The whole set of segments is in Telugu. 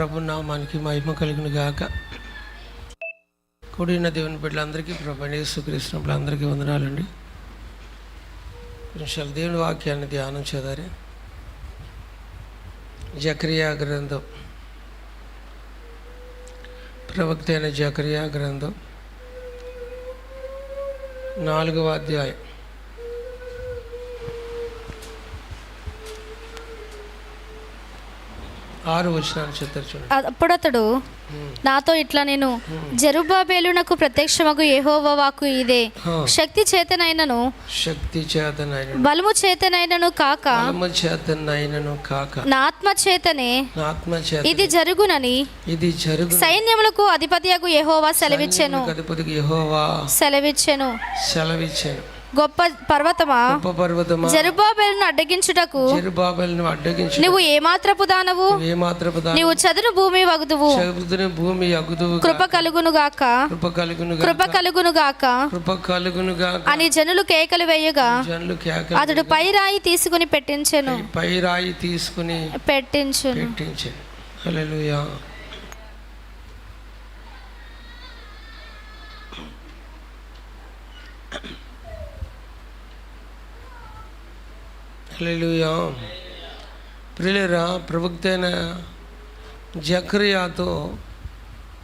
ప్రభు నామానికి మహిమ కలిగిన గాక. కూడిన దేవుని బిడ్డలందరికీ ప్రభు యేసుక్రీస్తున్నప్పుడు అందరికీ వందనాలండి. నిమిషాలు దేవుని వాక్యాన్ని ధ్యానం చేదారి జకరియా గ్రంథం. ప్రవక్త అయిన జకరియా గ్రంథం. నాలుగవ అధ్యాయం. ఆరు వచ్చినాను చెప్తారు చూడండి. అప్పుడు అతడు నాతో ఇట్లా నేను జరుబాబేలునకు ప్రత్యక్షమగు వాక్కు ఇదే. శక్తి చేతనైనను శక్తి చేతనైనను. బలము చేతనైనను కాక బలము చేతనైనను కాక. నా ఆత్మ చేతనే నా ఆత్మ చేత ఇది జరుగునని ఇది జరుగు సైన్యములకు అధిపతియగు యెహోవా సెలవిచ్చెను. అధిపతికి యెహోవా సెలవిచ్చెను. సెలవిచ్చాను. గొప్ప పర్వతమా? గొప్ప పర్వతమా? జరుబాబేలును అడ్డగించుటకు జెరుబాబెలును అడ్డగించి నువ్వు ఏ మాత్రపు దానవు? ఏ మాత్రపు దాని నీవు చదును భూమి వగుదువు. చదువుతున్న భూమి అగుదువు కృప కలుగును గాక. కృప కలుగును కృప కలుగును గాక. కృప కలుగునుగా అని జనులు కేకలు వేయగా. జనులు కేక అతడు పై రాయి తీసుకుని పెట్టించెను. పై రాయి తీసుకుని పెట్టించును. పెట్టించాను. హల్లెలూయా. హల్లెలూయా. ప్రియులరా ప్రవక్త జక్రియాతో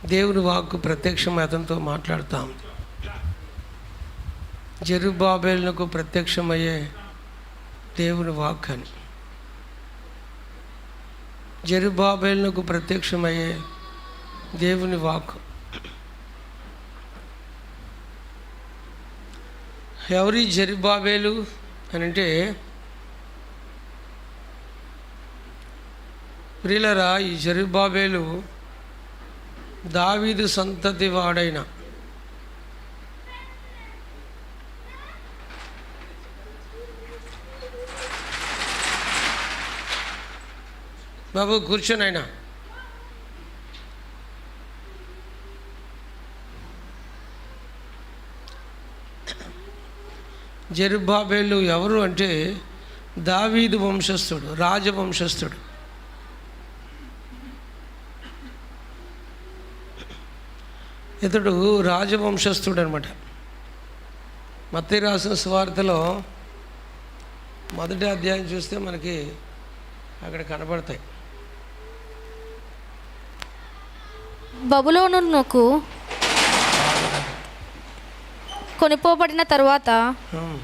దేవుని వాక్కు ప్రత్యక్షం అతనితో మాట్లాడతాం. జరుబాబేలకు ప్రత్యక్షమయ్యే దేవుని వాక్ అని జరుబాబేలకు ప్రత్యక్షమయ్యే దేవుని వాక్ ఎవరి జెరుబాబేలు అని అంటే ప్రియులరా ఈ జరుబాబేలు దావీదు సంతతి వాడైన. బాబు కూర్చొని అయినా ఎవరు అంటే దావీదు వంశస్థుడు రాజవంశస్థుడు. ఇతడు రాజవంశస్థుడు అనమాట మత్తి రాసిన స్వార్థలో మొదటి అధ్యాయం చూస్తే మనకి అక్కడ కనబడతాయి. బబులోనుకు కొనిపోబడిన తరువాత.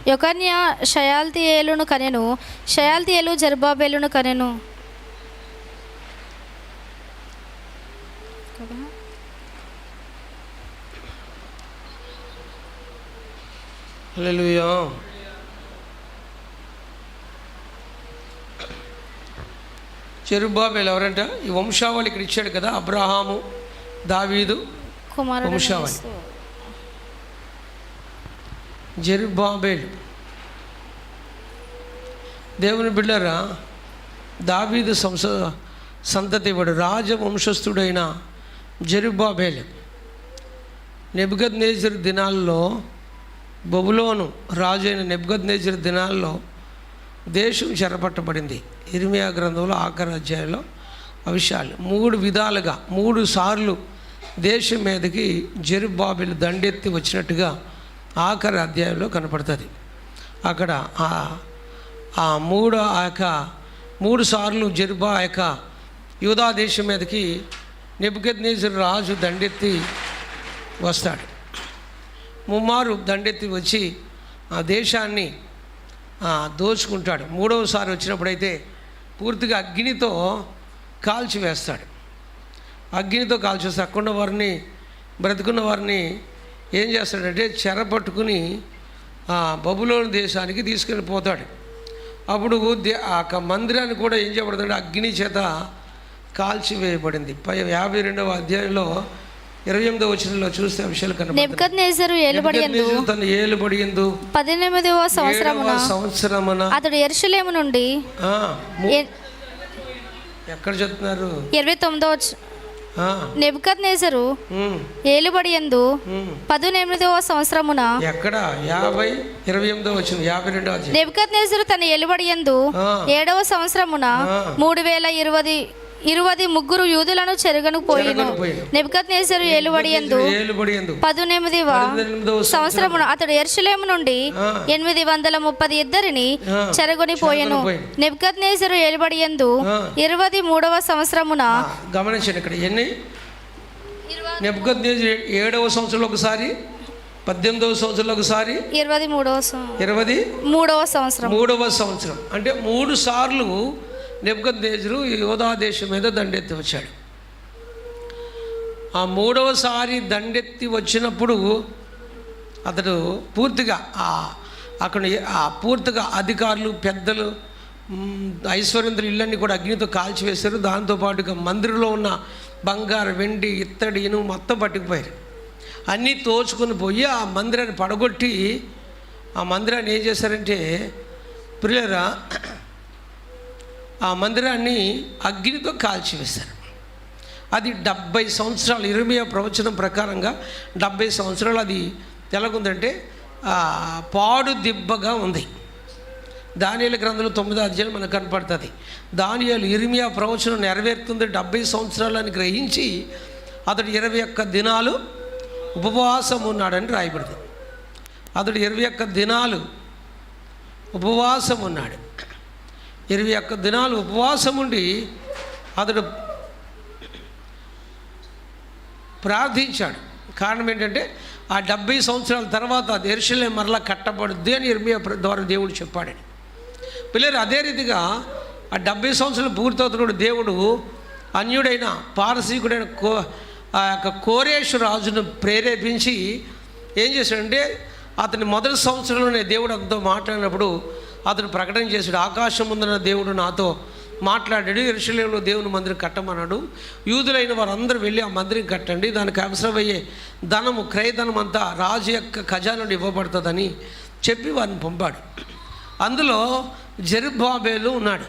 యొకన్య షయాల్తియేలును కనెను షయాల్తియేలు జర్బాబేలును కనెను. హల్లెలూయా చెరుబాబేలు ఎవరంట? ఈ వంశావళి ఇక్కడ ఇచ్చాడు కదా అబ్రహాము దావీదు వంశావళి. జెరుబాబేలు దేవుని బిడ్డరా దావీదు సంస సంతతివాడు రాజవంశస్థుడైన జెరుబాబేలు నెబ్గద్ నేజర్ దినాల్లో బొబులోను రాజు అయిన నెబ్గద్ నేచర్ దినాల్లో దేశం చెరపట్టబడింది. ఇరిమియా గ్రంథంలో ఆఖరి అధ్యాయంలో విషయాలు. మూడు విధాలుగా మూడు సార్లు దేశం మీదకి జెరుబాబిలు దండెత్తి వచ్చినట్టుగా ఆఖరి అధ్యాయంలో కనపడుతుంది. అక్కడ ఆ ఆ మూడు ఆ యొక్క మూడు సార్లు జెరుబా ఆ యొక్క యూదా దేశం మీదకి నెబుకద్నేజర్ రాజు దండెత్తి వస్తాడు. ముమ్మారు దండెత్తి వచ్చి ఆ దేశాన్ని దోచుకుంటాడు. మూడవసారి వచ్చినప్పుడైతే పూర్తిగా అగ్నితో కాల్చివేస్తాడు అగ్నితో కాల్చేస్తే అక్కడ ఉన్న వారిని బ్రతుకున్న వారిని ఏం చేస్తాడంటే చెర పట్టుకుని బబులోని దేశానికి తీసుకెళ్ళి పోతాడు. అప్పుడు ఆ యొక్క మందిరాన్ని కూడా ఏం చేయబడుతుందంటే అగ్ని చేత కాల్చివేయబడింది పై యాభై రెండవ అధ్యాయంలో ఇరవై ఎనిమిదవ వచనంలో చూస్తే విషయాలు కనబడుతుంది నెబ్కద్ నేజరు ఏలుబడి ఎందు తన ఏలుబడి ఎందు పద్దెనిమిదవ సంవత్సరమున ఏడవ సంవత్సరమున అతడు ఎరుషలేము నుండి ఎక్కడ చెప్తున్నారు ఇరవై నెబ్కద్ నేజరు ఉమ్, ఏలుబడి ఎందు. పదునెనిమిదవ సంవత్సరమున ఎక్కడ యాభై ఇరవై ఎనిమిదో వచ్చింది యాభై రెండో నెబ్కద్ నేజరు తన ఏలుబడి ఎందు. ఏడవ సంవత్సరమున. మూడు వేల ఇరవై ఇరువది ముగ్గురు యూదులను చెరగను పోయిను చెరగను పోయెను. నెబుకద్నేసరు ఏలుబడి యందు ఏలుబడి ఎందు పదునెనిమిదివ పద్దెనిమిదవ సంవత్సరమున అతడు ఎర్షలేము నుండి. ఎనిమిది వందల ముప్పది ఇద్దరిని. చెరగొని పోయెను చెరగొని పోయెను. నెబుకద్నేసరు ఏలుబడి యందు ఆ. ఇరవై మూడవ సంవత్సరమున గమనించండి ఇక్కడ ఎన్ని ఏడవ సంవత్సరంలో ఒకసారి పద్దెనిమిదవ సంవత్సరంలో ఒకసారి ఇరవై మూడవ ఇరవై మూడవ సంవత్సరం మూడవ సంవత్సరం అంటే మూడు సార్లు నెప్పుకొద్దేజులు యోధా దేశం మీద దండెత్తి వచ్చాడు. ఆ మూడవసారి దండెత్తి వచ్చినప్పుడు అతడు పూర్తిగా అక్కడ పూర్తిగా అధికారులు పెద్దలు ఐశ్వర్యంతులు ఇళ్ళన్నీ కూడా అగ్నితో కాల్చివేశారు. దాంతోపాటుగా మందిరంలో ఉన్న బంగారు వెండి ఇత్తడి ఇనుము మొత్తం పట్టుకుపోయారు. అన్నీ తోచుకుని పోయి ఆ మందిరాన్ని పడగొట్టి ఆ మందిరాన్ని ఏం చేశారంటే ప్రియరా ఆ మందిరాన్ని అగ్నితో కాల్చివేశారు అది డెబ్బై సంవత్సరాలు ఇరవై ప్రవచనం ప్రకారంగా డెబ్బై సంవత్సరాలు అది ఎలాగుందంటే పాడు దిబ్బగా ఉంది. దానియాల గ్రంథంలో తొమ్మిదో అధ్యాయం మనకు కనపడుతుంది. దానియాలు ఇరిమియా ప్రవచనం నెరవేరుతుంది డెబ్బై సంవత్సరాలని గ్రహించి అతడు ఇరవై ఒక్క దినాలు ఉపవాసం ఉన్నాడని రాయబడింది. అతడు ఇరవై ఒక్క దినాలు ఉపవాసం ఉన్నాడు. ఇరవై ఒక్క దినాలు ఉపవాసం ఉండి అతడు ప్రార్థించాడు. కారణం ఏంటంటే ఆ డెబ్బై సంవత్సరాల తర్వాత ఎరుసలే మరలా కట్టబడుద్ది అని ఇర్మియా ద్వారా దేవుడు చెప్పాడని పిల్లలు అదే రీతిగా ఆ డెబ్బై సంవత్సరాలు పూర్తవుతున్నాడు దేవుడు అన్యుడైన పారసీకుడైన కో ఆ యొక్క కోరేషు రాజును ప్రేరేపించి ఏం చేశాడంటే అతని మొదటి సంవత్సరంలోనే దేవుడు అతనితో మాట్లాడినప్పుడు అతను ప్రకటన చేశాడు ఆకాశం ముందున్న దేవుడు నాతో మాట్లాడాడు ఎరుసలేంలో దేవుని మందిరం కట్టమన్నాడు యూదులైన వారందరూ వెళ్ళి ఆ మందిరం కట్టండి దానికి అవసరమయ్యే ధనము క్రయధనం అంతా రాజు యొక్క ఖజానాను ఇవ్వబడుతుందని చెప్పి వారిని పంపాడు. అందులో జరుబాబేలు ఉన్నాడు.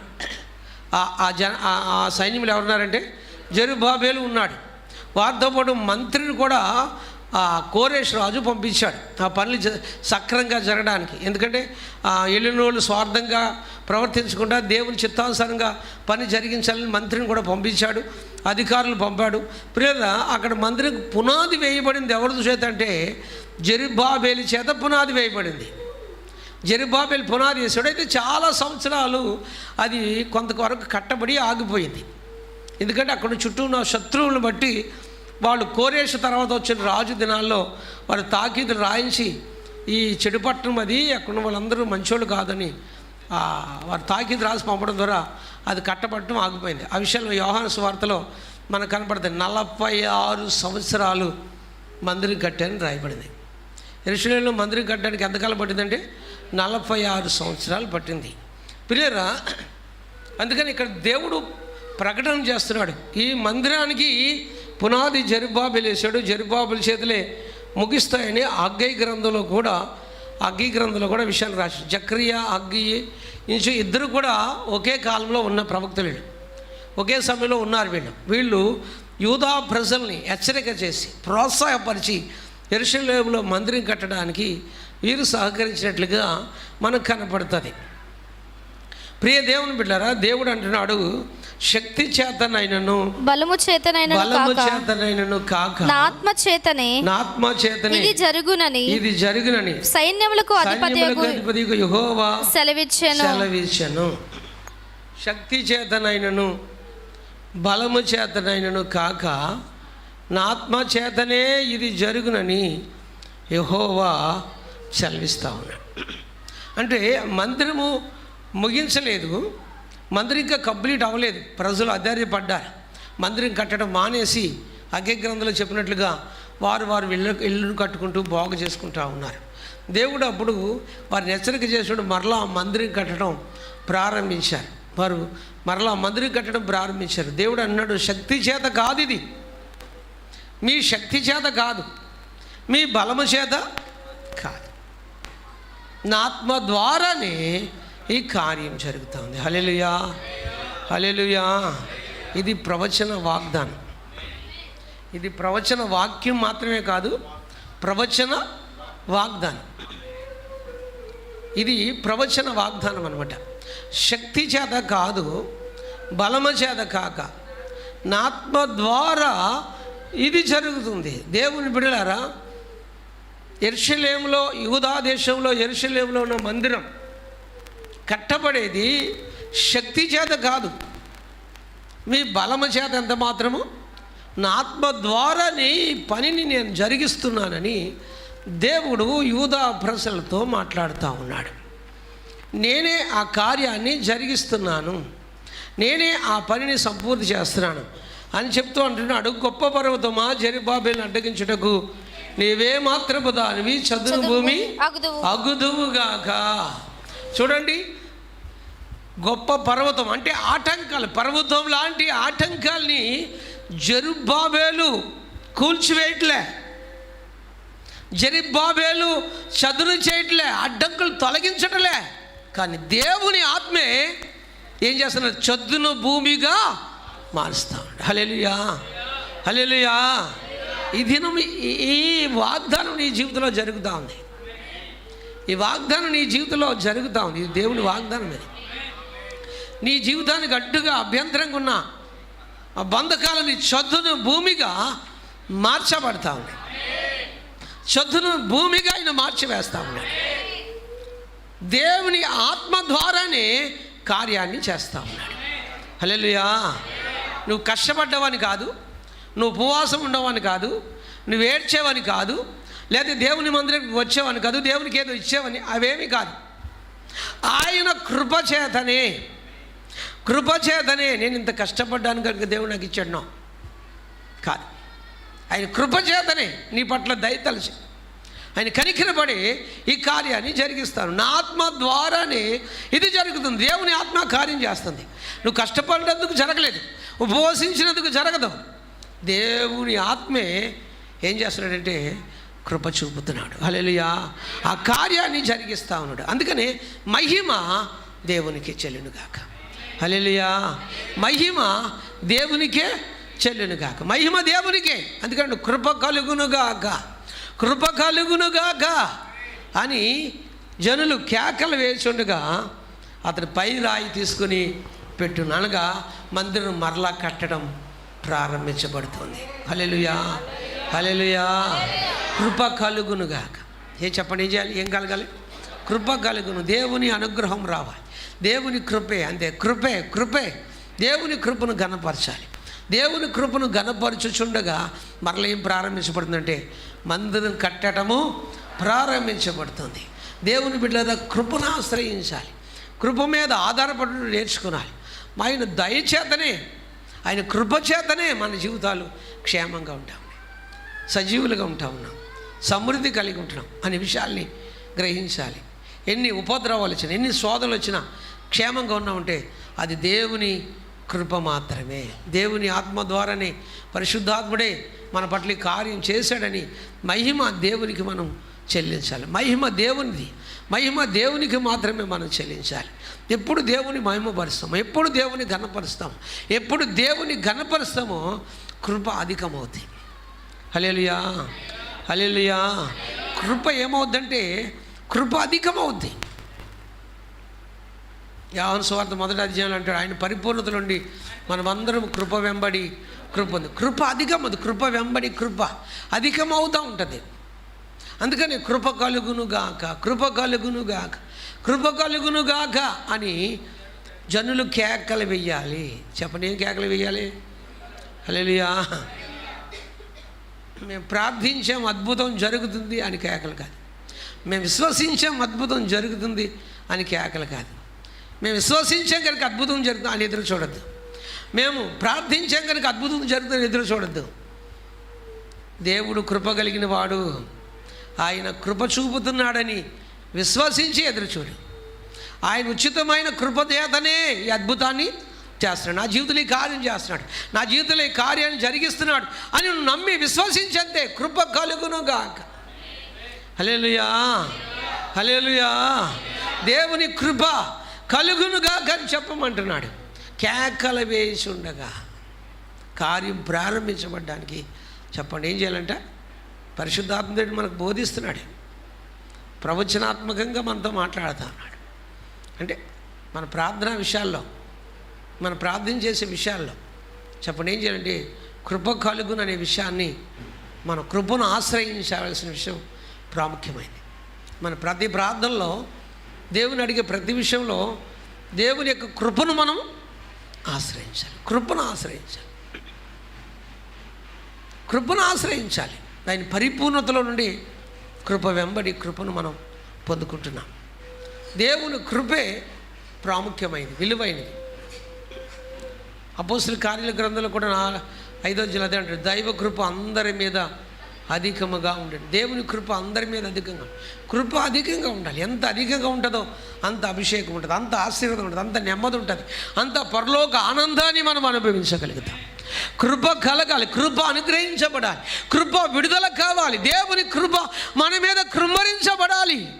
ఆ- జన ఆ- ఆ సైన్యంలో ఎవరున్నారంటే జరుబాబేలు ఉన్నాడు. వారితో పాటు మంత్రిని కూడా కోరేష్ రాజు పంపించాడు. ఆ పనులు సక్రంగా జరగడానికి. ఎందుకంటే ఆ వెళ్ళిన వాళ్ళు స్వార్థంగా ప్రవర్తించకుండా దేవుని చిత్తానుసారంగా పని జరిగించాలని మంత్రిని కూడా పంపించాడు. అధికారులు పంపాడు. ప్రియత అక్కడ మంత్రి పునాది వేయబడింది ఎవరి చేత అంటే జెరుబాబేలి చేత పునాది వేయబడింది. జరిబాబేలి పునాది వేసాడు అయితే చాలా సంవత్సరాలు అది కొంతవరకు కట్టబడి ఆగిపోయింది. ఎందుకంటే అక్కడ చుట్టూ ఉన్న శత్రువులను బట్టి వాళ్ళు కోరేష తర్వాత వచ్చిన రాజు దినాల్లో వారు తాకీదులు రాయించి ఈ చెడుపట్నం అది అక్కడ వాళ్ళందరూ మంచోళ్ళు కాదని వారు తాకీదు రాసి పంపడం ద్వారా అది కట్టబట్టడం ఆగిపోయింది. ఆ విషయంలో యోహాను స్వార్తలో మనకు కనపడుతుంది నలభై ఆరు సంవత్సరాలు మందిరం కట్టారని రాయబడింది. ఎరుసలేంలో మందిరం కట్టడానికి ఎంతకాలం పట్టిందంటే నలభై ఆరు సంవత్సరాలు పట్టింది. పిల్లరా అందుకని ఇక్కడ దేవుడు ప్రకటన చేస్తున్నాడు. ఈ మందిరానికి పునాది జరుబాబులు వేశాడు. జరుబాబుల చేతులే ముగిస్తాయని అగ్గై గ్రంథంలో కూడా అగ్గి గ్రంథంలో కూడా విషయాన్ని రాసి జక్రియా అగ్గి ఇంచు ఇద్దరు కూడా ఒకే కాలంలో ఉన్న ప్రవక్తలు ఒకే సమయంలో ఉన్నారు వీళ్ళు. వీళ్ళు యూదా ప్రజల్ని హెచ్చరిక చేసి ప్రోత్సాహపరిచి ఎరుషలేములో మందిరం కట్టడానికి వీరు సహకరించినట్లుగా మనకు కనపడుతుంది. ప్రియ దేవుని బిడ్డారా దేవుడు అంటున్నాడు శక్తి చేతనైనను బలము చేతనైన బలము చేతనైనను కాక నా ఆత్మ చేతనే నా ఆత్మ చేతనే ఇది జరుగునని ఇది జరుగునని సైన్యములకు అధిపతి యెహోవా సెలవిచ్చాను. సెలవిచ్చను. శక్తి చేతనైనను బలము చేతనైనను కాక నా ఆత్మ చేతనే ఇది జరుగునని యహోవా సెలవిస్తా ఉన్నాడు. అంటే మందిరము ముగించలేదు. మందిరం ఇంకా కంప్లీట్ అవ్వలేదు. ప్రజలు అధైర్యపడ్డారు. మందిరం కట్టడం మానేసి అగ్యగ్రంథంలో చెప్పినట్లుగా వారు వారు ఇళ్ళు ఇల్లును కట్టుకుంటూ బాగు చేసుకుంటూ ఉన్నారు. దేవుడు అప్పుడు వారిని హెచ్చరిక చేసినప్పుడు మరలా మందిరం కట్టడం ప్రారంభించారు. వారు మరలా మందిరం కట్టడం ప్రారంభించారు. దేవుడు అన్నాడు శక్తి చేత కాదు ఇది. మీ శక్తి చేత కాదు. మీ బలము చేత కాదు. నా ఆత్మ ద్వారానే ఈ కార్యం జరుగుతుంది. హలెలుయా హలెలుయా ఇది ప్రవచన వాగ్దానం. ఇది ప్రవచన వాక్యం మాత్రమే కాదు ప్రవచన వాగ్దానం. ఇది ప్రవచన వాగ్దానం అనమాట శక్తి చేత కాదు బలమ చేత కాక. నాత్మ ద్వారా ఇది జరుగుతుంది. దేవుని బిడలారా ఎర్షలేంలో యూదా దేశంలో ఎరుషలేములో ఉన్న మందిరం కట్టబడేది శక్తి చేత కాదు. మీ బలము చేత ఎంత మాత్రము? నా ఆత్మ ద్వారానే ఈ పనిని నేను జరిగిస్తున్నానని దేవుడు యూదా ప్రజలతో మాట్లాడుతూ ఉన్నాడు. నేనే ఆ కార్యాన్ని జరిగిస్తున్నాను. నేనే ఆ పనిని సంపూర్తి చేస్తున్నాను అని చెప్తూ అంటున్నాడు. గొప్ప పర్వతమా జరిబాబేలను అడ్డగించుటకు? నీవే మాత్రపు దానివి చదును భూమి అగుదువు. అగుదువుగాక. చూడండి. గొప్ప పర్వతం అంటే ఆటంకాలు. పర్వతం లాంటి ఆటంకాల్ని జరుబాబేలు కూల్చివేయట్లే. జరిబాబేలు చదును చేయట్లే అడ్డంకులు తొలగించటలే. కానీ దేవుని ఆత్మే ఏం చేస్తున్నారు చదును భూమిగా మారుస్తా హలేలుయా హలేలుయా ఈ దినం ఈ- ఈ వాగ్దానం నీ జీవితంలో జరుగుతూ ఉంది. ఈ వాగ్దానం నీ జీవితంలో జరుగుతాం ఉంది. ఇది దేవుని వాగ్దానం ఇది. నీ జీవితానికి అడ్డుగా అభ్యంతరంగా ఉన్న ఆ బంధకాలని చదును భూమిగా మార్చబడతా ఉన్నాయి చదును భూమిగా ఆయన మార్చివేస్తా ఉన్నాడు. దేవుని ఆత్మ ద్వారానే కార్యాన్ని చేస్తా ఉన్నాడు. హల్లెలూయా. నువ్వు కష్టపడ్డవని కాదు నువ్వు ఉపవాసం ఉండవని కాదు నువ్వు ఏడ్చేవని కాదు లేకపోతే దేవుని మందిరానికి వచ్చేవని కాదు దేవునికి ఏదో ఇచ్చేవని అవేమి కాదు. ఆయన కృపచేతనే కృపచేతనే నేను ఇంత కష్టపడ్డాను కనుక దేవుడు నాకు ఇచ్చాడు. కాదు. ఆయన కృపచేతనే నీ పట్ల దయతలసి ఆయన కనికరపడి ఈ కార్యాన్ని జరిగిస్తాను. నా ఆత్మ ద్వారానే ఇది జరుగుతుంది. దేవుని ఆత్మ కార్యం చేస్తుంది. నువ్వు కష్టపడినందుకు జరగలేదు. ఉపవసించినందుకు జరగదు. దేవుని ఆత్మే ఏం చేస్తున్నాడంటే కృప చూపుతున్నాడు. హల్లెలూయా. ఆ కార్యాన్ని జరిగిస్తా ఉన్నాడు. అందుకని మహిమ దేవునికి చెల్లునుగాక. హల్లెలూయా. మహిమ దేవునికే చెల్లునుగాక. మహిమ దేవునికే. అందుకని కృప కలుగునుగాక. కృప కలుగునుగాక అని జనులు కేకలు వేచుండగా అతను పై రాయి తీసుకుని పెట్టును అనగా మందిరం మరలా కట్టడం ప్రారంభించబడుతుంది. హల్లెలూయా. హల్లెలూయా. కృప కలుగునుగాక ఏ చెప్పండి ఏం చేయాలి ఏం కలగాలి? కృప కలుగును. దేవుని అనుగ్రహం రావాలి. దేవుని కృపే అంతే. కృపే కృపే. దేవుని కృపను ఘనపరచాలి. దేవుని కృపను గణపరచుచుండగా మరల ఏం ప్రారంభించబడుతుందంటే మందిరం కట్టడము ప్రారంభించబడుతుంది. దేవుని బిడ్డ కృపను ఆశ్రయించాలి. కృప మీద ఆధారపడి నేర్చుకోవాలి ఆయన దయచేతనే ఆయన కృప చేతనే మన జీవితాలు క్షేమంగా ఉంటాం సజీవులుగా ఉంటా ఉన్నాం సమృద్ధి కలిగి ఉంటున్నాం అనే విషయాల్ని గ్రహించాలి. ఎన్ని ఉపద్రవాలు వచ్చినా ఎన్ని శోధనలు వచ్చినా క్షేమంగా ఉన్నామంటే అది దేవుని కృప మాత్రమే. దేవుని ఆత్మ ద్వారానే పరిశుద్ధాత్ముడే మన పట్ల కార్యం చేశాడని మహిమ దేవునికి మనం చెల్లించాలి. మహిమ దేవునిది. మహిమ దేవునికి మాత్రమే మనం చెల్లించాలి. ఎప్పుడు దేవుని మహిమపరుస్తాము ఎప్పుడు దేవుని ఘనపరుస్తాము ఎప్పుడు దేవుని ఘనపరుస్తామో కృప అధికమవుతుంది హలేలుయా హలేలుయా కృప ఏమవుద్దంటే కృప అధికమవుద్ది. యావన్ స్వార్థ మొదటి అధ్యాయంలో అంటాడు ఆయన పరిపూర్ణత నుండి మనమందరం కృప వెంబడి కృప ఉంది కృప అధికమవుతుంది కృప వెంబడి కృప అధికమవుతూ ఉంటుంది. అందుకని కృప కలుగునుగాక కృప కలుగునుగాక కృప కలుగునుగాక అని జనులు కేకలు వెయ్యాలి. చెప్పండి ఏం కేకలు వెయ్యాలి? అలెలియా మేము ప్రార్థించాం అద్భుతం జరుగుతుంది అని కేకలు కాదు. మేము విశ్వసించాం అద్భుతం జరుగుతుంది అని కేకలు కాదు. మేము విశ్వసించాం కనుక అద్భుతం జరుగుతుంది అని ఎదురు చూడొద్దు. మేము ప్రార్థించాం కనుక అద్భుతం జరుగుతుందని ఎదురు చూడద్దు. దేవుడు కృప కలిగిన వాడు. ఆయన కృప చూపుతున్నాడని విశ్వసించి ఎదురు చూడు. ఆయన ఉచితమైన కృపదేతనే ఈ అద్భుతాన్ని చేస్తున్నాడు. నా జీవితంలో ఈ కార్యం చేస్తున్నాడు. నా జీవితంలో ఈ కార్యాన్ని జరిగిస్తున్నాడు అని నువ్వు నమ్మి విశ్వసించంతే. కృప కలుగును గాక. హలేలుయా హలేలుయా దేవుని కృప కలుగును గాక అని చెప్పమంటున్నాడు. కేకల వేసి ఉండగా కార్యం ప్రారంభించబడ్డానికి చెప్పండి. ఏం చేయాలంటే? పరిశుద్ధాత్మదేవుడు మనకు బోధిస్తున్నాడు. ప్రవచనాత్మకంగా మనతో మాట్లాడుతూ ఉన్నాడు అంటే మన ప్రార్థనా విషయాల్లో మనం ప్రార్థన చేసే విషయాల్లో చెప్పండి ఏం చేయాలంటే కృప కలుగును అనే విషయాన్ని మన కృపను ఆశ్రయించవలసిన విషయం ప్రాముఖ్యమైనది మన ప్రతి ప్రార్థనలో దేవుని అడిగే ప్రతి విషయంలో దేవుని యొక్క కృపను మనం ఆశ్రయించాలి. కృపను ఆశ్రయించాలి. కృపను ఆశ్రయించాలి. దాని పరిపూర్ణతలో నుండి కృప వెంబడి కృపను మనం పొందుకుంటున్నాం. దేవుని కృపే ప్రాముఖ్యమైనది విలువైనది. అపోస్తుల కార్యాల గ్రంథంలో కూడా నా ఐదో జిల్లా అదే అంటాడు. దైవ కృప అందరి మీద అధికముగా ఉండండి. దేవుని కృప అందరి మీద అధికంగా కృప అధికంగా ఉండాలి. ఎంత అధికంగా ఉంటుందో అంత అభిషేకం ఉంటుంది. అంత ఆశీర్వాదం ఉంటుంది. అంత నెమ్మది ఉంటుంది. అంత పరలోక ఆనందాన్ని మనం అనుభవించగలుగుతాం. కృప కలగాలి. కృప అనుగ్రహించబడాలి. కృప విడుదల కావాలి. దేవుని కృప మన మీద కృమ్మరించబడాలి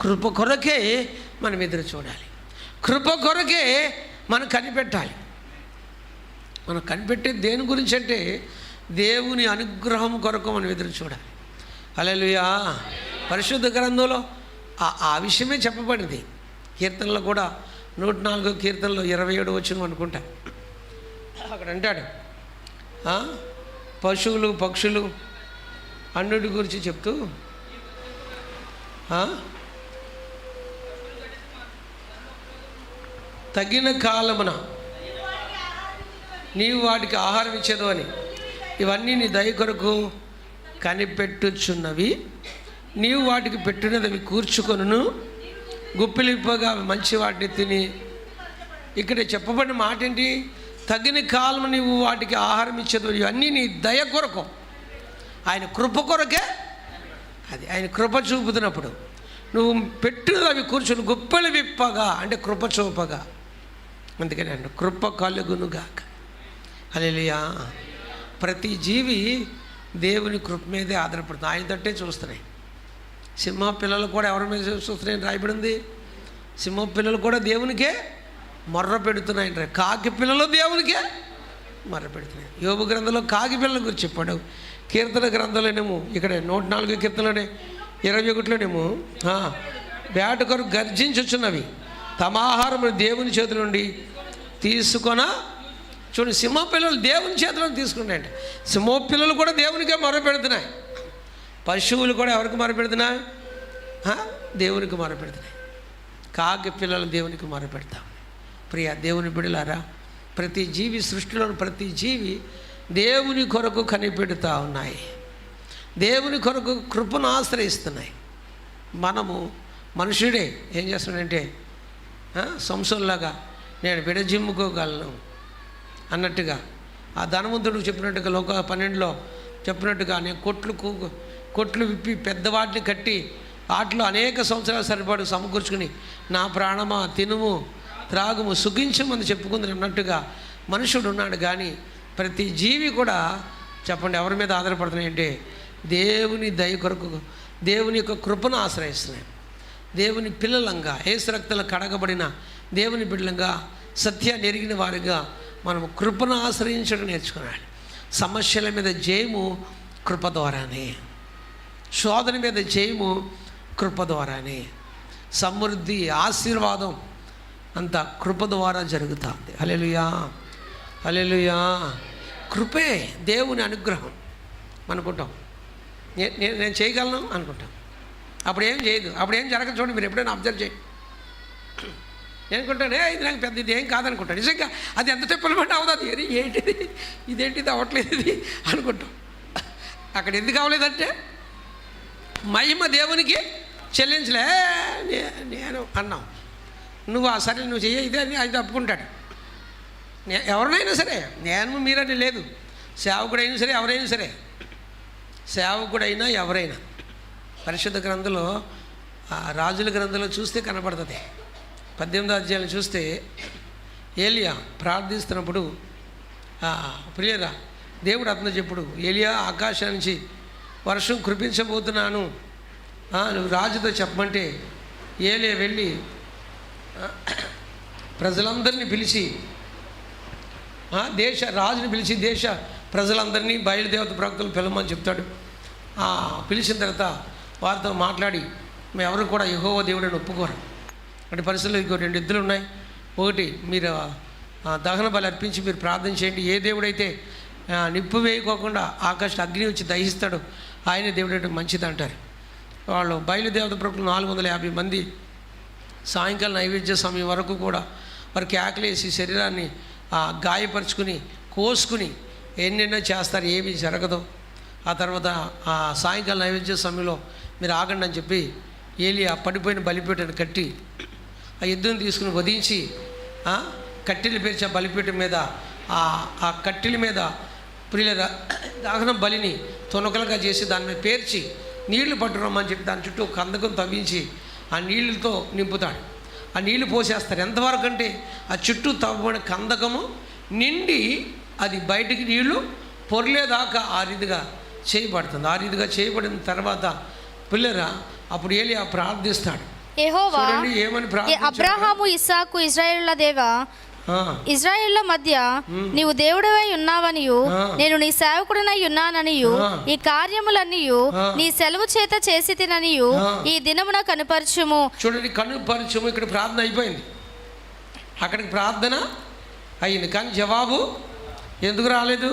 కృప కొరకే మనం ఎదురు చూడాలి. కృప కొరకే మనం కనిపెట్టాలి. మనం కనిపెట్టే దేని గురించి అంటే దేవుని అనుగ్రహం కొరకు మనం ఎదురు చూడాలి. అలెలుయా పరిశుద్ధ గ్రంథంలో ఆ ఆ విషయమే చెప్పబడింది. కీర్తనలో కూడా నూట నాలుగో కీర్తనలో ఇరవై ఏడు వచ్చిన అనుకుంటా. అక్కడ అంటాడు పశువులు పక్షులు అన్నిటి గురించి చెప్తూ తగిన కాలమున నీవు వాటికి ఆహారం ఇచ్చేదో అని. ఇవన్నీ నీ దయ కొరకు కనిపెట్టుచున్నవి. నీవు వాటికి పెట్టినది అవి కూర్చుకొనును. గుప్పిలిప్పగా అవి మంచి వాటిని తిని. ఇక్కడ చెప్పబడిన మాట ఏంటి తగిన కాలం నీవు వాటికి ఆహారం ఇచ్చేది ఇవన్నీ నీ దయ కొరకు. ఆయన కృప కొరకే అది. ఆయన కృప చూపుతున్నప్పుడు. నువ్వు పెట్టినది అవి కూర్చుని గుప్పెలు విప్పగా అంటే కృప చూపగా. అందుకని అంటే కృప కలుగునుగాక అలెలియా ప్రతి జీవి దేవుని కృప మీదే ఆధారపడుతుంది. ఆయన తట్టే చూస్తున్నాయి. సింహ పిల్లలు కూడా ఎవరి మీద చూస్తున్నాయని రాయబడింది. సింహ పిల్లలు కూడా దేవునికే మొర్ర పెడుతున్నాయి కాకి పిల్లలు దేవునికే మొర్ర పెడుతున్నాయి. యోగు గ్రంథంలో కాకి పిల్లల గురించి చెప్పాడు. కీర్తన గ్రంథంలోనేమో ఇక్కడ నూట నాలుగు కీర్తనలోనే ఇరవై ఒకటిలోనేమో ఆ, గర్జించుచున్నవి తమ ఆహారము దేవుని చేతుల నుండి తీసుకొన చూడండి సింహ పిల్లలు దేవుని చేతిలో తీసుకున్నాయండి. సింహ పిల్లలు కూడా దేవునికే మొరపెడుతున్నాయి. పశువులు కూడా ఎవరికి మొరపెడుతున్నాయి? దేవునికి మొరపెడుతున్నాయి. కాకి పిల్లలు దేవునికి మొరపెడతాం. ప్రియ దేవుని బిడలారా ప్రతి జీవి సృష్టిలోని ప్రతి జీవి దేవుని కొరకు కనిపెడుతూ ఉన్నాయి. దేవుని కొరకు కృపను ఆశ్రయిస్తున్నాయి. మనము మనుషుడే ఏం చేస్తున్నాడంటే ఆ, నేను విడజిమ్ముకోగలను. అన్నట్టుగా. ఆ ధనవంతుడు చెప్పినట్టుగా లోక పన్నెండులో చెప్పినట్టుగా నేను కొట్లు కొట్లు విప్పి పెద్దవాటిని కట్టి వాటిలో అనేక సంవత్సరాలు సరిపడు సమకూర్చుకుని నా ప్రాణమా తినుము త్రాగుము సుఖించమని చెప్పుకుంది అన్నట్టుగా మనుషుడు ఉన్నాడు కానీ ప్రతి జీవి కూడా చెప్పండి ఎవరి మీద ఆధారపడుతున్నాయంటే దేవుని దయ కొరకు దేవుని యొక్క కృపను ఆశ్రయిస్తున్నాయి. దేవుని పిల్లలంగా ఏసు రక్తలు కడగబడిన దేవుని బిడ్డలంగా సత్యాన్ని ఎరిగిన వారిగా మనం కృపను ఆశ్రయించడం నేర్చుకోవాలి సమస్యల మీద జయము కృప ద్వారానే. శోధన మీద జయము కృప ద్వారానే. సమృద్ధి ఆశీర్వాదం అంత కృప ద్వారా జరుగుతుంది. అలెలుయా అలెలుయా కృపే దేవుని అనుగ్రహం అనుకుంటాం. నేను నేను చేయగలను అనుకుంటాం. అప్పుడు ఏం చేయదు. అప్పుడు ఏం జరగదు చూడండి మీరు ఎప్పుడైనా అబ్జర్వ్ చేయండి. అనుకుంటాను ఇది నాకు పెద్ద ఇది ఏం కాదనుకుంటాను నిజంగా అది ఎంత చెప్పలమంటే అవదు? అది "అరే, ఏంటిది ఇదేంటిది అవ్వట్లేదు ఇది అనుకుంటాం. అక్కడ ఎందుకు అవ్వలేదంటే మహిమ దేవునికి చెల్లించలే నే- నేను అన్నాం. నువ్వు ఆ సరే నువ్వు చెయ్యి ఇదే అని అది తప్పుకుంటాడు. ఎవరినైనా సరే నేను మీరని లేదు. సేవకుడైనా సరే ఎవరైనా సరే. సేవకుడైనా ఎవరైనా పరిశుద్ధ గ్రంథంలో రాజుల గ్రంథంలో చూస్తే కనపడుతుంది పద్దెనిమిదో అధ్యాయులు చూస్తే ఏలియా ప్రార్థిస్తున్నప్పుడు ప్రియరా దేవుడు అతను చెప్పుడు ఏలియా ఆకాశం నుంచి వర్షం కురిపించబోతున్నాను. నువ్వు రాజుతో చెప్పమంటే ఏలియా వెళ్ళి ప్రజలందరినీ పిలిచి దేశ రాజుని పిలిచి దేశ ప్రజలందరినీ బయలుదేవత ప్రవక్తలు పిలవమని చెప్తాడు. పిలిచిన తర్వాత వారితో మాట్లాడి మేము ఎవరు కూడా యహోవ దేవుడిని ఒప్పుకోరు. అంటే పరిస్థితుల్లో ఇంకో రెండు ఎద్దులు ఉన్నాయి. ఒకటి మీరు దహన బలి అర్పించి మీరు ప్రార్థన చేయండి. ఏ దేవుడైతే నిప్పు వేయకోకుండా ఆకాశ అగ్ని వచ్చి దహిస్తాడు ఆయన దేవుడు మంచిది అంటారు. వాళ్ళు బయలుదేవత ప్రభుత్వం నాలుగు వందల యాభై మంది సాయంకాలం నైవేద్య సమయం వరకు కూడా వారికి ఆకలేసి శరీరాన్ని గాయపరుచుకుని కోసుకుని ఎన్నెన్నో చేస్తారు ఏమీ జరగదు. ఆ తర్వాత ఆ సాయంకాలం నైవేద్య సమయంలో మీరు ఆగండి అని చెప్పి ఏలి ఆ పడిపోయిన బలిపీటను కట్టి ఆ ఎద్దును తీసుకుని వధించి కట్టెలు పేర్చి ఆ బలిపీఠం మీద ఆ ఆ కట్టెల మీద ప్రియుల దహనం బలిని తొనకలుగా చేసి దాని మీద పేర్చి నీళ్ళు పట్టుకోమని చెప్పి దాని చుట్టూ కందకం తవ్వించి ఆ నీళ్ళతో నింపుతాడు. ఆ నీళ్ళు పోసేస్తారు. ఎంతవరకు అంటే ఆ చుట్టూ తవ్వబడిన కందకము నిండి అది బయటికి నీళ్ళు పొరలేదాకా ఆ రీతిగా చేయబడుతుంది. ఆ రీతిగా చేయబడిన తర్వాత పిల్లర అప్పుడు ఏలి ఆ ప్రార్థిస్తాడు. యెహోవా? అబ్రహాము ఇస్సాకు ఇజ్రాయేళ్ళ దేవా ఇజ్రాయేళ్ళ మధ్య నీవు దేవుడవై ఉన్నావనియు. నేను నీ సేవకుడనై ఉన్నాననియు. ఈ కార్యములన్నీయు. నీ సెలవు చేత చేసి తిననియు. ఈ దినమున కనుపరచుము చూడండి కను పరిచయం ఇక్కడ ప్రార్థన అయిపోయింది అక్కడికి ప్రార్థన అయింది కానీ జవాబు ఎందుకు రాలేదు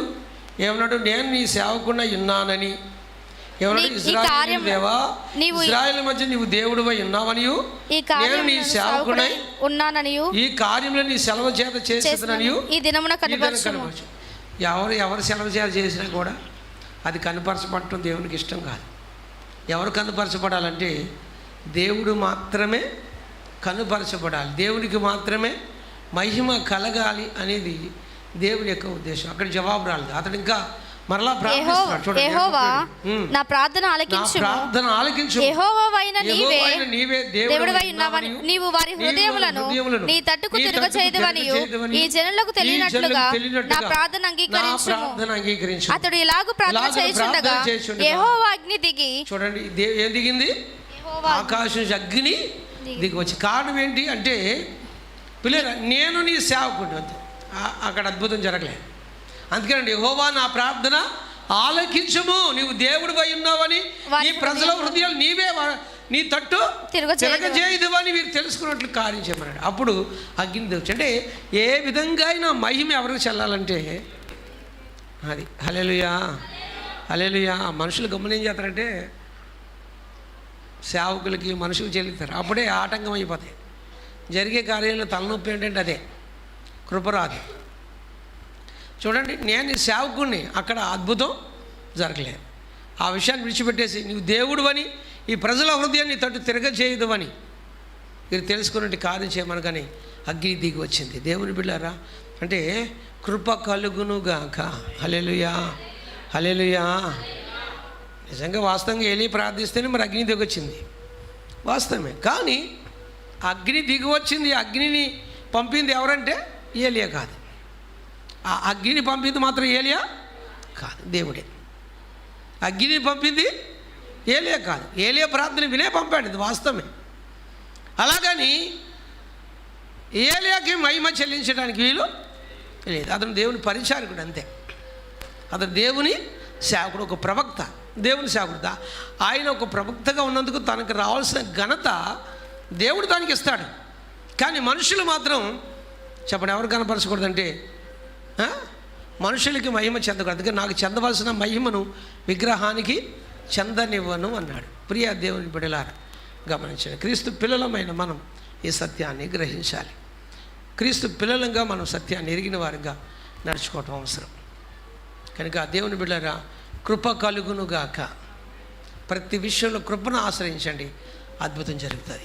ఏమన్నాడు నేను నీ సేవకుండా ఉన్నానని నీవు- మధ్య నీవు దేవుడు ఈ నేను కార్యం నీ సేవకుడై ఉన్నాననియు. ఈ కార్యంలో నీ సెలవు చేత చేసేదనని ఈ దినమున కనపరచు. ఎవరు ఎవరు సెలవు చేత చేసినా కూడా అది కనపరచబడటం దేవునికి ఇష్టం కాదు. ఎవరు కనుపరచబడాలంటే దేవుడు మాత్రమే కనుపరచబడాలి. దేవునికి మాత్రమే మహిమ కలగాలి అనేది దేవుని యొక్క ఉద్దేశం. అక్కడ జవాబు రాలేదు. అతడు ఇంకా మరలా యెహోవా. నా ప్రార్థన నా ఆలకించుము. ప్రార్థన ఆలకించు యెహోవావైన నీవే దేవుడివై ఉన్నావని నీవు వారి హృదయములను నీ తట్టుకు తిరుగ చేయదువనియు ఈ జనులకు తెలియనట్లుగా నా ప్రార్థన అంగీకరించు అతడు ఇలాగు ప్రార్థన చేయుచుండగా యెహోవా అగ్ని దిగి చూడండి ఏం దిగింది? ఆకాశం అగ్ని దిగి వచ్చి. కారణం ఏంటి అంటే పిల్లల నేను నీ సేవకుడు అంతే అక్కడ అద్భుతం జరగలేదు అందుకేనండి యెహోవా నా ప్రార్థన ఆలకించము. నీవు దేవుడు అయి ఉన్నావని నీ ప్రజల హృదయాలు నీవే నీ తట్టు తిరుగ తిరగజేయదు అని మీరు తెలుసుకున్నట్లు కార్యం చేయమన్నాడు. అప్పుడు అగ్ని దివచ్చు అంటే ఏ విధంగా అయినా మహిమ ఎవరికి చెల్లాలంటే అది. హలేలుయా హలేలుయా మనుషులు గమనం చేస్తారంటే సేవకులకి మనుషులు చెల్లుతారు అప్పుడే ఆటంకం అయిపోతాయి. జరిగే కార్యాలయంలో తలనొప్పి ఏంటంటే అదే. కృపరాదు చూడండి నేను ఈ సేవకుడిని అక్కడ అద్భుతం జరగలేదు ఆ విషయాన్ని విడిచిపెట్టేసి నీవు దేవుడు అని ఈ ప్రజల హృదయాన్ని తట్టు తిరగ చేయదు అని మీరు తెలుసుకున్నట్టు కార్యం చేయమనగానే కానీ అగ్ని దిగి వచ్చింది. దేవుని బిళ్ళారా అంటే కృప కలుగునుగాక హలెలుయా హలెలుయా నిజంగా వాస్తవంగా ఏలి ప్రార్థిస్తేనే మరి అగ్ని దిగొచ్చింది వాస్తవమే. కానీ అగ్ని దిగి వచ్చింది అగ్నిని పంపింది ఎవరంటే ఏలియా కాదు. ఆ అగ్నిని పంపింది మాత్రం ఏలియా? కాదు దేవుడే. అగ్నిని పంపింది ఏలియా కాదు. ఏలియా ప్రార్థన వినే పంపాడు ఇది వాస్తవమే. అలాగని ఏలియాకి మహిమ చెల్లించడానికి వీలు లేదు. అతను దేవుని పరిచారకుడు అంతే. అతను దేవుని సేవకుడు ఒక ప్రవక్త. దేవుని సేవకుడు ఆయన ఒక ప్రవక్తగా ఉన్నందుకు తనకు రావాల్సిన ఘనత దేవుడు దానికి ఇస్తాడు. కానీ మనుషులు మాత్రం చెప్పండి ఎవరు కనపరచకూడదంటే మనుషులకి మహిమ చెందకూడదు. అందుకే నాకు చెందవలసిన మహిమను విగ్రహానికి చెందనివ్వను అన్నాడు. ప్రియ దేవుని బిడలారా గమనించండి. క్రీస్తు పిల్లలమైన మనం ఈ సత్యాన్ని గ్రహించాలి. క్రీస్తు పిల్లలంగా మనం సత్యాన్ని ఎరిగిన వారిగా నడుచుకోవటం అవసరం. కనుక ఆ దేవుని బిడ్డరా కృప కలుగునుగాక ప్రతి విషయంలో కృపను ఆశ్రయించండి. అద్భుతం జరుగుతుంది.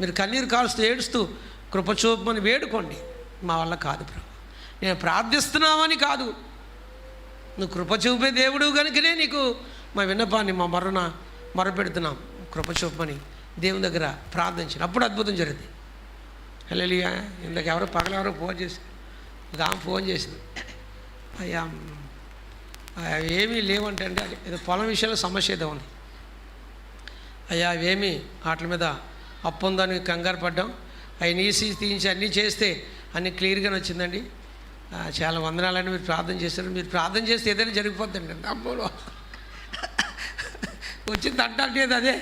మీరు కన్నీరు కాలుస్తూ ఏడుస్తూ కృప చూపమని వేడుకోండి. మా వల్ల కాదు ప్రభు. నేను ప్రార్థిస్తున్నామని కాదు. నువ్వు కృప చూపే దేవుడు కనుకనే నీకు మా విన్నపాన్ని మా మరణ మొరపెడుతున్నాం. కృప చూపమని దేవుని దగ్గర ప్రార్థించిన. అప్పుడు అద్భుతం జరుగుతుంది హల్లెలూయా. ఇందాక ఎవరో పగలెవరో ఫోన్ చేసి ఒక ఆమె ఫోన్ చేసింది. అయ్యా అవి ఏమీ లేవంటే అంటే ఏదో పొలం విషయంలో సమస్య ఏదో ఉంది. అయ్యా అవేమి వాటి మీద అప్పు ఉందని కంగారు పడ్డాం. అవి నీసి తీయించి అన్నీ చేస్తే అన్నీ క్లియర్గానే వచ్చిందండి. చాలా వందనాలని మీరు ప్రార్థన చేశారు. మీరు ప్రార్థన చేస్తే ఏదైనా జరిగిపోద్దండి. అమ్మలో వచ్చింది అంటే అదే.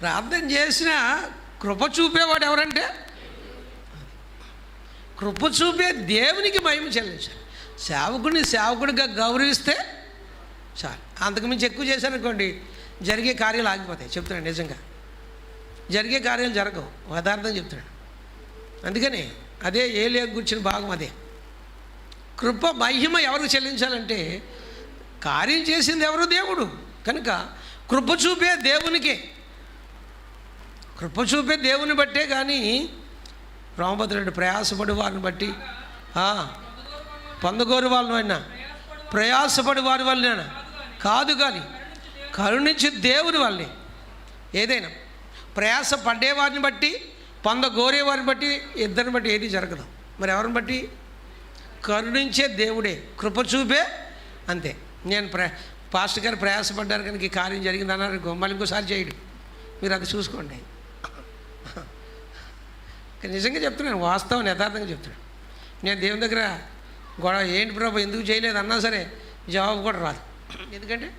ప్రార్థన చేసిన కృప చూపేవాడు ఎవరంటే? కృప చూపే దేవునికి మహిమ చెల్లించాలి. సేవకుడిని సేవకుడిగా గౌరవిస్తే చాలు. అంతకుమించి ఎక్కువ చేశారనుకోండి జరిగే కార్యాలు ఆగిపోతాయి. చెప్తున్నాను నిజంగా. జరిగే కార్యాలు జరగవు. యథార్థం చెప్తున్నాడు అందుకని అదే ఏ లేక భాగం అదే. కృప మహిమ ఎవరికి చెల్లించాలంటే కార్యం చేసింది ఎవరు? దేవుడు. కనుక కృప చూపే దేవునికే. కృప చూపే దేవుని బట్టే కానీ రామభద్రుడు ప్రయాసపడి వారిని బట్టి పొందగోరు వాళ్ళని అయినా ప్రయాసపడి వారి వల్లనేనా కాదు కానీ కరుణించి దేవుని వాళ్ళని ఏదైనా ప్రయాస పడేవారిని బట్టి పొందగోరే వారిని బట్టి ఇద్దరిని బట్టి ఏది జరగదు. మరి ఎవరిని బట్టి? కరుణించే దేవుడే కృప చూపే అంతే. నేను ప్ర పాస్టర్ గారు ప్రయాసపడ్డారు కనుక ఈ కార్యం జరిగింది అన్నారు మళ్ళీ ఇంకోసారి చేయడు. మీరు అది చూసుకోండి. నిజంగా చెప్తున్నాను వాస్తవం యథార్థంగా చెప్తున్నాను. నేను దేవుని దగ్గర గొడవ ఏంటి ప్రభు ఎందుకు చేయలేదు? అన్నా సరే జవాబు కూడా రాదు. ఎందుకంటే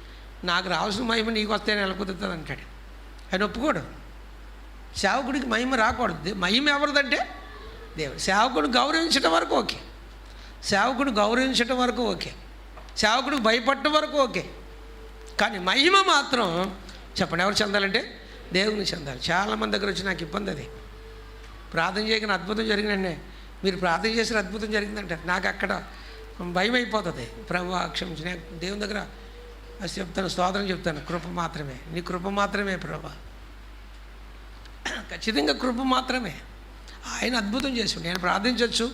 నాకు రావాల్సిన మహిమ నీకు వస్తే ఎలా అంటాడు. ఆయన ఒప్పుకోడు. సేవకుడికి మహిమ రాకూడదు. మహిమ ఎవరిదంటే? దేవుడు సేవకుడు గౌరవించడం వరకు ఓకే. సేవకుడు గౌరవించడం వరకు ఓకే. సేవకుడు భయపడటం వరకు ఓకే. కానీ మహిమ మాత్రం చెప్పండి ఎవరు చెందాలంటే? దేవుని చెందాలి. చాలామంది దగ్గర వచ్చి నాకు ఇబ్బంది అది. ప్రార్థన చేయగానే అద్భుతం జరిగినండి మీరు ప్రార్థన చేసిన అద్భుతం జరిగిందంటారు నాకు అక్కడ భయం అయిపోతుంది ప్రభు క్షమించి నేను దేవుని దగ్గర అది చెప్తాను స్తోత్రం చెప్తాను. కృప మాత్రమే. నీ కృప మాత్రమే ప్రభా. ఖచ్చితంగా కృప మాత్రమే. ఆయన అద్భుతం చేసి నేను ప్రార్థించవచ్చు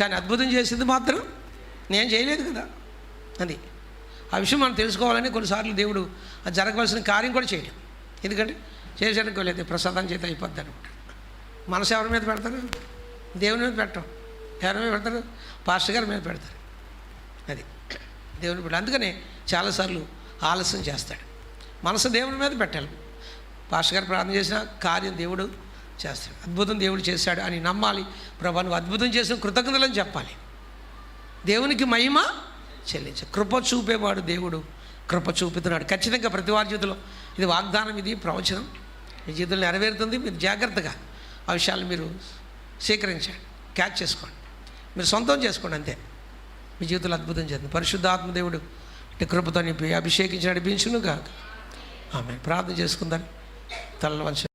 కానీ అద్భుతం చేసింది మాత్రం నేను చేయలేదు కదా. అది. ఆ విషయం మనం తెలుసుకోవాలని కొన్నిసార్లు దేవుడు అది జరగవలసిన కార్యం కూడా చేయడం. ఎందుకంటే చేసానికి లేదు ప్రసాదం చేత అయిపోద్ది అనుకుంటాడు. మనసు ఎవరి మీద పెడతారు? దేవుని మీద పెట్టం ఎవరి మీద పెడతారు? పాస్టర్ గారి మీద పెడతారు. అది. దేవుని బిడ్డ. అందుకనే చాలాసార్లు ఆలస్యం చేస్తాడు. మనసు దేవుని మీద పెట్టాలి. పాస్టర్ గారు ప్రార్థన చేసిన కార్యం దేవుడు చేస్తాడు. అద్భుతం దేవుడు చేశాడు అని నమ్మాలి. ప్రభా నువ్వు అద్భుతం చేసిన కృతజ్ఞతలని చెప్పాలి. దేవునికి మహిమ చెల్లించ. కృప చూపేవాడు దేవుడు. కృప చూపుతున్నాడు ఖచ్చితంగా ప్రతి వారి జీవితంలో ఇది వాగ్దానం ఇది ప్రవచనం. మీ జీవితంలో నెరవేరుతుంది. మీరు జాగ్రత్తగా ఆ విషయాలు మీరు స్వీకరించండి. క్యాచ్ చేసుకోండి. మీరు సొంతం చేసుకోండి అంతే. మీ జీవితంలో అద్భుతం చేస్తుంది పరిశుద్ధాత్మ దేవుడు అంటే కృపతో నింపి అభిషేకించి నడిపించును కాక ఆమె ప్రార్థన చేసుకుందాం. তাহলে